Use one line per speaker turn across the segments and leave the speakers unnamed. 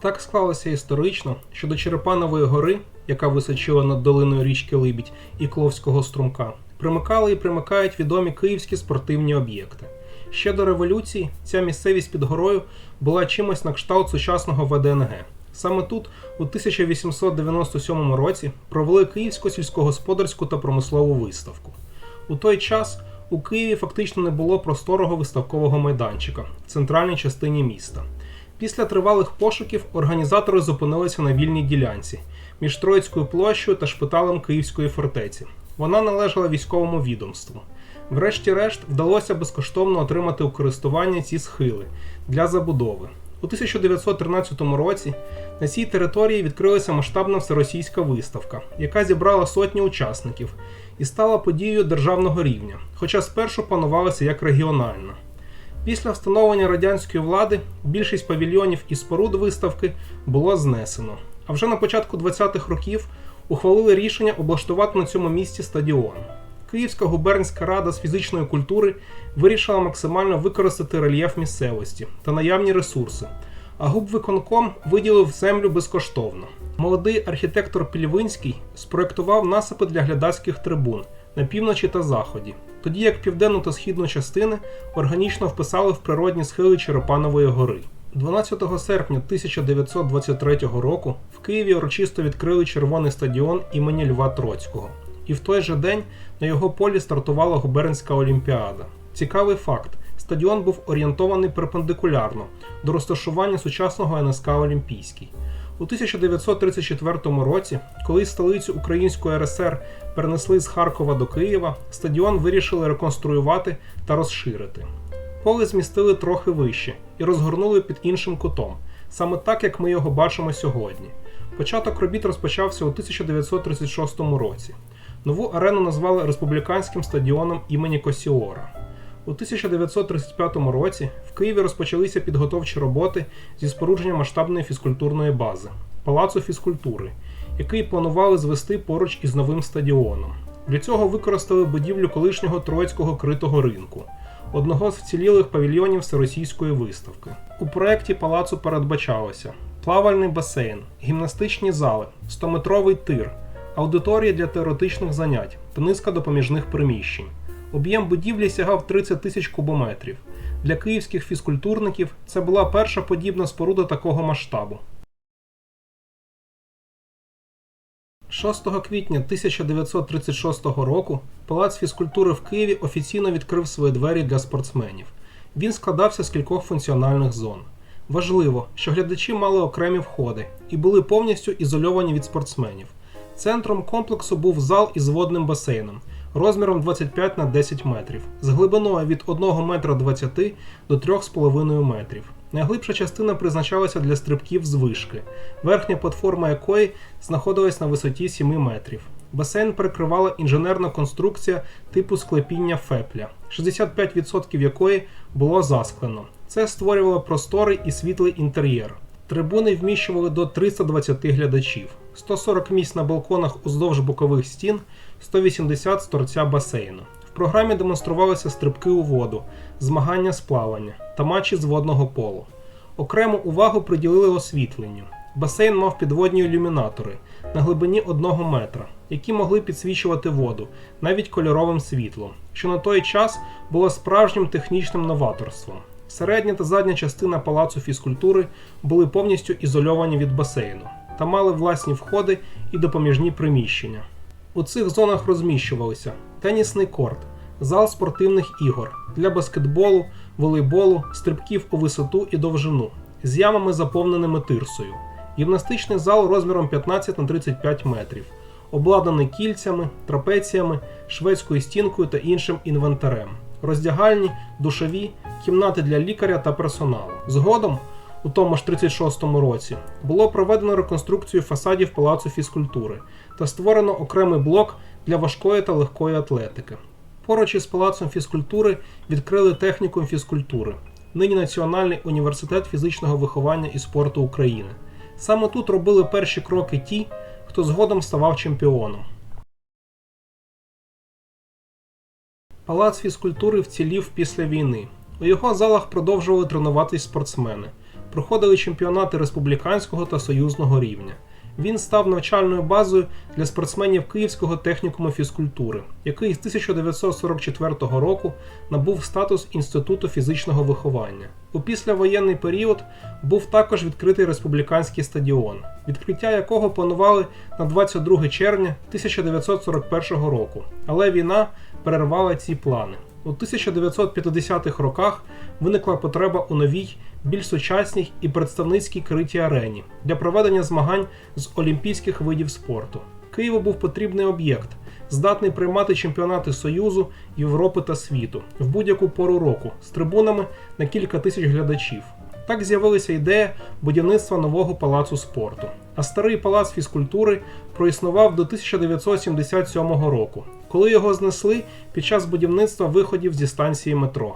Так склалося історично, що до Черепанової гори, яка височила над долиною річки Либідь і Кловського струмка, примикали і примикають відомі київські спортивні об'єкти. Ще до революції ця місцевість під горою була чимось на кшталт сучасного ВДНГ. Саме тут, у 1897 році, провели Київську сільськогосподарську та промислову виставку. У той час у Києві фактично не було просторого виставкового майданчика в центральній частині міста. Після тривалих пошуків організатори зупинилися на вільній ділянці між Троїцькою площею та шпиталем Київської фортеці. Вона належала військовому відомству. Врешті-решт вдалося безкоштовно отримати у користування ці схили для забудови. У 1913 році на цій території відкрилася масштабна всеросійська виставка, яка зібрала сотні учасників і стала подією державного рівня, хоча спершу планувалася як регіональна. Після встановлення радянської влади більшість павільйонів і споруд виставки було знесено. А вже на початку 20-х років ухвалили рішення облаштувати на цьому місці стадіон. Київська губернська рада з фізичної культури вирішила максимально використати рельєф місцевості та наявні ресурси, а губвиконком виділив землю безкоштовно. Молодий архітектор Пільвинський спроектував насипи для глядацьких трибун на півночі та заході, тоді як південну та східну частини органічно вписали в природні схили Черепанової гори. 12 серпня 1923 року в Києві урочисто відкрили червоний стадіон імені Льва Троцького. І в той же день на його полі стартувала губернська олімпіада. Цікавий факт: стадіон був орієнтований перпендикулярно до розташування сучасного НСК Олімпійський. У 1934 році, коли столицю Української РСР перенесли з Харкова до Києва, стадіон вирішили реконструювати та розширити. Поле змістили трохи вище і розгорнули під іншим кутом, саме так як ми його бачимо сьогодні. Початок робіт розпочався у 1936 році. Нову арену назвали Республіканським стадіоном імені Косіора. У 1935 році в Києві розпочалися підготовчі роботи зі спорудження масштабної фізкультурної бази Палацу фізкультури, який планували звести поруч із новим стадіоном. Для цього використали будівлю колишнього Троїцького критого ринку, одного з вцілілих павільйонів всеросійської виставки. У проєкті палацу передбачалося плавальний басейн, гімнастичні зали, 100-метровий тир, аудиторії для теоретичних занять та низка допоміжних приміщень. Об'єм будівлі сягав 30 тисяч кубометрів. Для київських фізкультурників це була перша подібна споруда такого масштабу. 6 квітня 1936 року Палац фізкультури в Києві офіційно відкрив свої двері для спортсменів. Він складався з кількох функціональних зон. Важливо, що глядачі мали окремі входи і були повністю ізольовані від спортсменів. Центром комплексу був зал із водним басейном розміром 25 на 10 метрів, з глибиною від 1 метра 20 до 3,5 метрів. Найглибша частина призначалася для стрибків з вишки, верхня платформа якої знаходилась на висоті 7 метрів. Басейн перекривала інженерна конструкція типу склепіння фепля, 65% якої було засклено. Це створювало просторий і світлий інтер'єр. Трибуни вміщували до 320 глядачів, 140 місць на балконах уздовж бокових стін, 180 з торця басейну. В програмі демонструвалися стрибки у воду, змагання з плавання та матчі з водного полу. Окрему увагу приділили освітленню. Басейн мав підводні ілюмінатори на глибині 1 метра, які могли підсвічувати воду навіть кольоровим світлом, що на той час було справжнім технічним новаторством. Середня та задня частина палацу фізкультури були повністю ізольовані від басейну та мали власні входи і допоміжні приміщення. У цих зонах розміщувалися тенісний корт, зал спортивних ігор для баскетболу, волейболу, стрибків у висоту і довжину з ямами, заповненими тирсою, гімнастичний зал розміром 15 на 35 метрів, обладнаний кільцями, трапеціями, шведською стінкою та іншим інвентарем, роздягальні, душові, кімнати для лікаря та персоналу. Згодом, у тому ж 36-му році, було проведено реконструкцію фасадів палацу фізкультури та створено окремий блок для важкої та легкої атлетики. Поруч із палацом фізкультури відкрили технікум фізкультури, нині Національний університет фізичного виховання і спорту України. Саме тут робили перші кроки ті, хто згодом ставав чемпіоном. Палац фізкультури вцілів після війни. У його залах продовжували тренуватись спортсмени. проходили чемпіонати республіканського та союзного рівня. Він став навчальною базою для спортсменів Київського технікуму фізкультури, який з 1944 року набув статус Інституту фізичного виховання. У післявоєнний період був також відкритий республіканський стадіон, відкриття якого планували на 22 червня 1941 року, але війна перервала ці плани. У 1950-х роках виникла потреба у новій, більш сучасній і представницькій критій арені для проведення змагань з олімпійських видів спорту. Києву був потрібний об'єкт, здатний приймати чемпіонати Союзу, Європи та світу в будь-яку пору року з трибунами на кілька тисяч глядачів. Так з'явилася ідея будівництва нового палацу спорту. А старий палац фізкультури проіснував до 1977 року, коли його знесли під час будівництва виходів зі станції метро.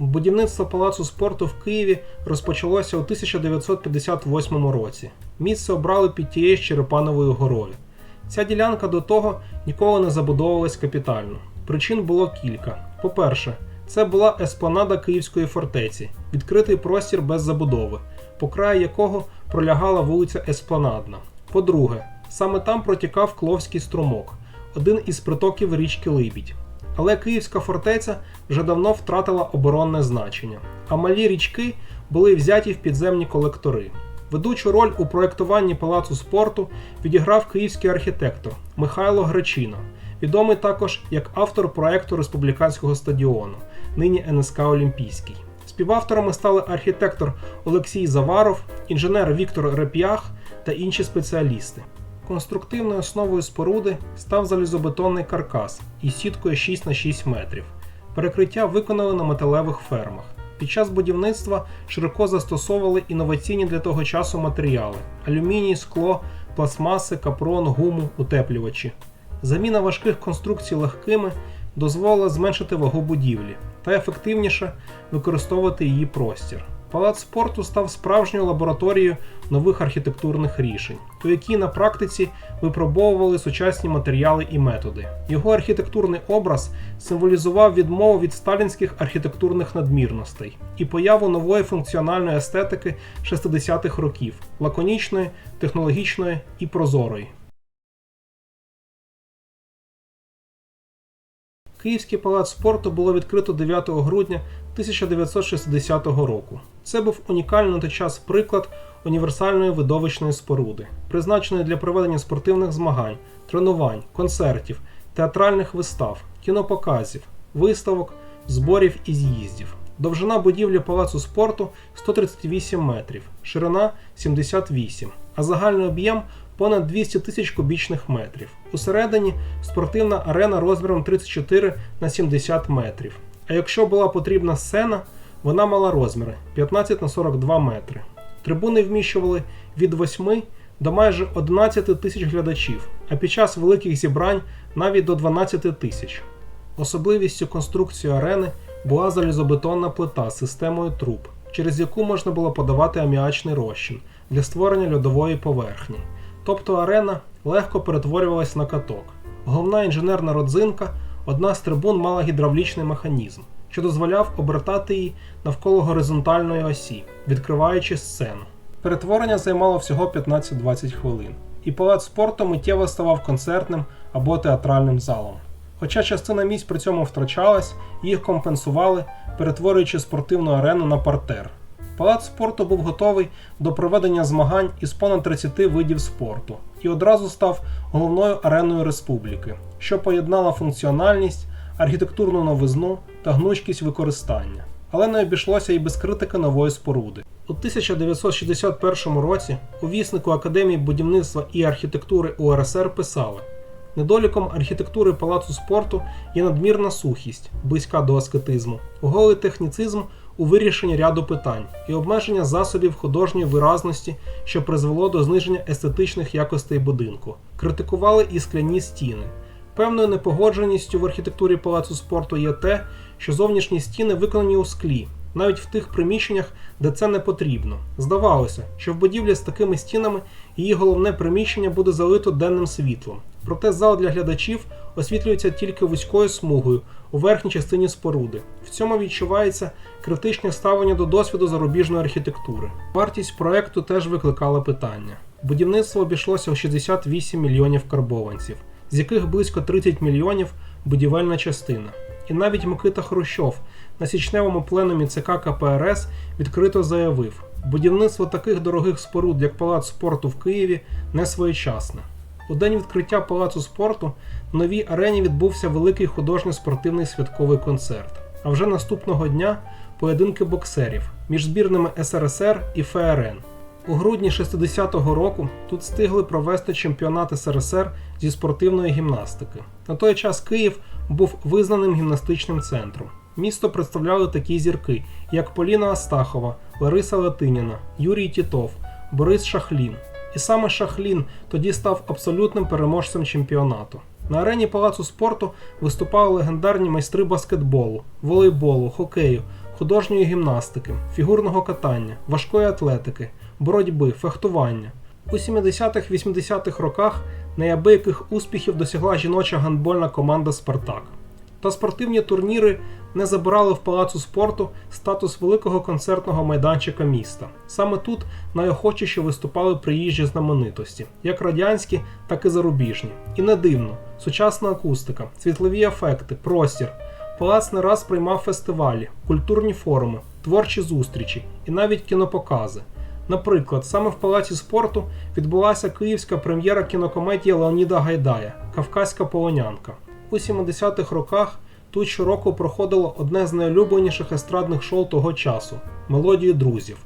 Будівництво палацу спорту в Києві розпочалося у 1958 році. Місце обрали під тією Черепановою горою. Ця ділянка до того ніколи не забудовувалась капітально. Причин було кілька. По-перше, це була еспланада Київської фортеці, відкритий простір без забудови, по краю якого пролягала вулиця Еспланадна. По-друге, саме там протікав Кловський струмок, один із притоків річки Либідь. Але Київська фортеця вже давно втратила оборонне значення, а малі річки були взяті в підземні колектори. Ведучу роль у проєктуванні палацу спорту відіграв київський архітектор Михайло Гречино, відомий також як автор проєкту республіканського стадіону, нині НСК Олімпійський. Співавторами стали архітектор Олексій Заваров, інженер Віктор Реп'ях та інші спеціалісти. Конструктивною основою споруди став залізобетонний каркас із сіткою 6 на 6 метрів. Перекриття виконали на металевих фермах. Під час будівництва широко застосовували інноваційні для того часу матеріали: алюміній, скло, пластмаси, капрон, гуму, утеплювачі. Заміна важких конструкцій легкими дозволила зменшити вагу будівлі та ефективніше використовувати її простір. Палац спорту став справжньою лабораторією нових архітектурних рішень, у якій на практиці випробовували сучасні матеріали і методи. Його архітектурний образ символізував відмову від сталінських архітектурних надмірностей і появу нової функціональної естетики 60-х років лаконічної, технологічної і прозорої. Київський палац спорту було відкрито 9 грудня 1960 року. Це був унікальний на той час приклад універсальної видовищної споруди, призначеної для проведення спортивних змагань, тренувань, концертів, театральних вистав, кінопоказів, виставок, зборів і з'їздів. Довжина будівлі палацу спорту 138 метрів, ширина 78, а загальний об'єм понад 200 тисяч кубічних метрів. Усередині спортивна арена розміром 34 на 70 метрів. А якщо була потрібна сцена, вона мала розміри 15 на 42 метри. Трибуни вміщували від 8 до майже 11 тисяч глядачів, а під час великих зібрань навіть до 12 тисяч. Особливістю конструкції арени була залізобетонна плита з системою труб, через яку можна було подавати аміачний розчин для створення льодової поверхні. Тобто арена легко перетворювалась на каток. Головна інженерна родзинка, одна з трибун мала гідравлічний механізм, що дозволяв обертати її навколо горизонтальної осі, відкриваючи сцену. Перетворення займало всього 15-20 хвилин, і палац спорту миттєво ставав концертним або театральним залом. Хоча частина місць при цьому втрачалась, їх компенсували, перетворюючи спортивну арену на партер. Палац спорту був готовий до проведення змагань із понад 30 видів спорту і одразу став головною ареною республіки, що поєднала функціональність, архітектурну новизну та гнучкість використання. Але не обійшлося і без критики нової споруди. У 1961 році у віснику Академії будівництва і архітектури УРСР писали: недоліком архітектури палацу спорту є надмірна сухість, близька до аскетизму, голий техніцизм у вирішенні ряду питань і обмеження засобів художньої виразності, що призвело до зниження естетичних якостей будинку. Критикували і скляні стіни. Певною непогодженістю в архітектурі палацу спорту є те, що зовнішні стіни виконані у склі, навіть в тих приміщеннях, де це не потрібно. Здавалося, що в будівлі з такими стінами її головне приміщення буде залито денним світлом. Проте зал для глядачів освітлюється тільки вузькою смугою у верхній частині споруди. В цьому відчувається критичне ставлення до досвіду зарубіжної архітектури. Вартість проекту теж викликала питання. Будівництво обійшлося у 68 мільйонів карбованців, з яких близько 30 мільйонів будівельна частина. І навіть Микита Хрущов на січневому пленумі ЦК КПРС відкрито заявив: будівництво таких дорогих споруд, як Палац спорту в Києві, не своєчасне. У день відкриття палацу спорту в новій арені відбувся великий художньо-спортивний святковий концерт. А вже наступного дня поєдинки боксерів між збірними СРСР і ФРН. У грудні 60-го року тут встигли провести чемпіонат СРСР зі спортивної гімнастики. На той час Київ був визнаним гімнастичним центром. Місто представляли такі зірки, як Поліна Астахова, Лариса Латиніна, Юрій Тітов, Борис Шахлін. І саме Шахлін тоді став абсолютним переможцем чемпіонату. На арені палацу спорту виступали легендарні майстри баскетболу, волейболу, хокею, художньої гімнастики, фігурного катання, важкої атлетики, боротьби, фехтування. У 70-х-80-х роках неабияких успіхів досягла жіноча гандбольна команда Спартак. Та спортивні турніри не забирали в палацу спорту статус великого концертного майданчика міста. Саме тут найохочіше виступали приїжджі знаменитості, як радянські, так і зарубіжні. І не дивно, сучасна акустика, світлові ефекти, простір. Палац не раз приймав фестивалі, культурні форуми, творчі зустрічі і навіть кінопокази. Наприклад, саме в палаці спорту відбулася київська прем'єра кінокомедії Леоніда Гайдая Кавказька полонянка. У 70-х роках тут щороку проходило одне з найулюбленіших естрадних шоу того часу Мелодії друзів,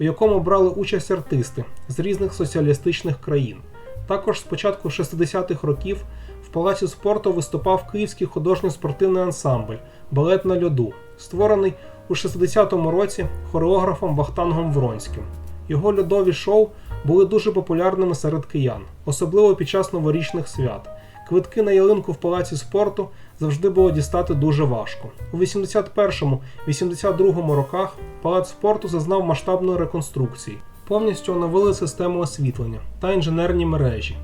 у якому брали участь артисти з різних соціалістичних країн. Також з початку 60-х років в палаці спорту виступав київський художньо-спортивний ансамбль Балет на льоду, створений у 60-му році хореографом Вахтангом Вронським. Його льодові шоу були дуже популярними серед киян, особливо під час новорічних свят. Квитки на ялинку в палаці спорту завжди було дістати дуже важко. У 81-82 роках палац спорту зазнав масштабної реконструкції, повністю оновили систему освітлення та інженерні мережі.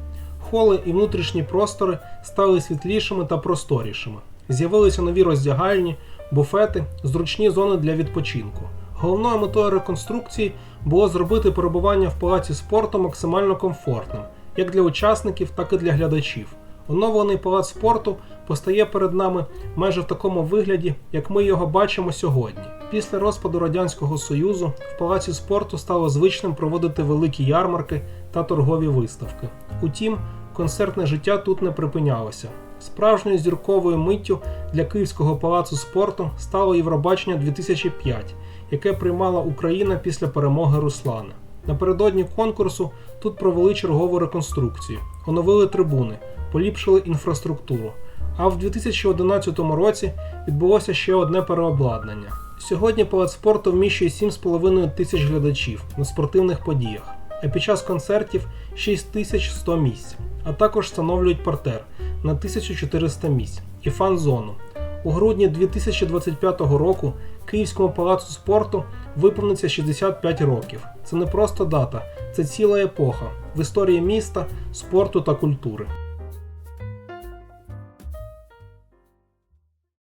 Холи і внутрішні простори стали світлішими та просторішими. З'явилися нові роздягальні, буфети, зручні зони для відпочинку. Головною метою реконструкції було зробити перебування в палаці спорту максимально комфортним, як для учасників, так і для глядачів. Оновлений палац спорту постає перед нами майже в такому вигляді, як ми його бачимо сьогодні. Після розпаду Радянського Союзу в палаці спорту стало звичним проводити великі ярмарки та торгові виставки. Утім, концертне життя тут не припинялося. Справжньою зірковою миттю для Київського палацу спорту стало Євробачення 2005, яке приймала Україна після перемоги Руслана. Напередодні конкурсу тут провели чергову реконструкцію, оновили трибуни, поліпшили інфраструктуру. А в 2011 році відбулося ще одне переобладнання. Сьогодні палац спорту вміщує 7,5 тисяч глядачів на спортивних подіях, а під час концертів 6100 місць, а також встановлюють партер на 1400 місць і фан-зону. У грудні 2025 року Київському палацу спорту виповниться 65 років. Це не просто дата, це ціла епоха в історії міста, спорту та культури.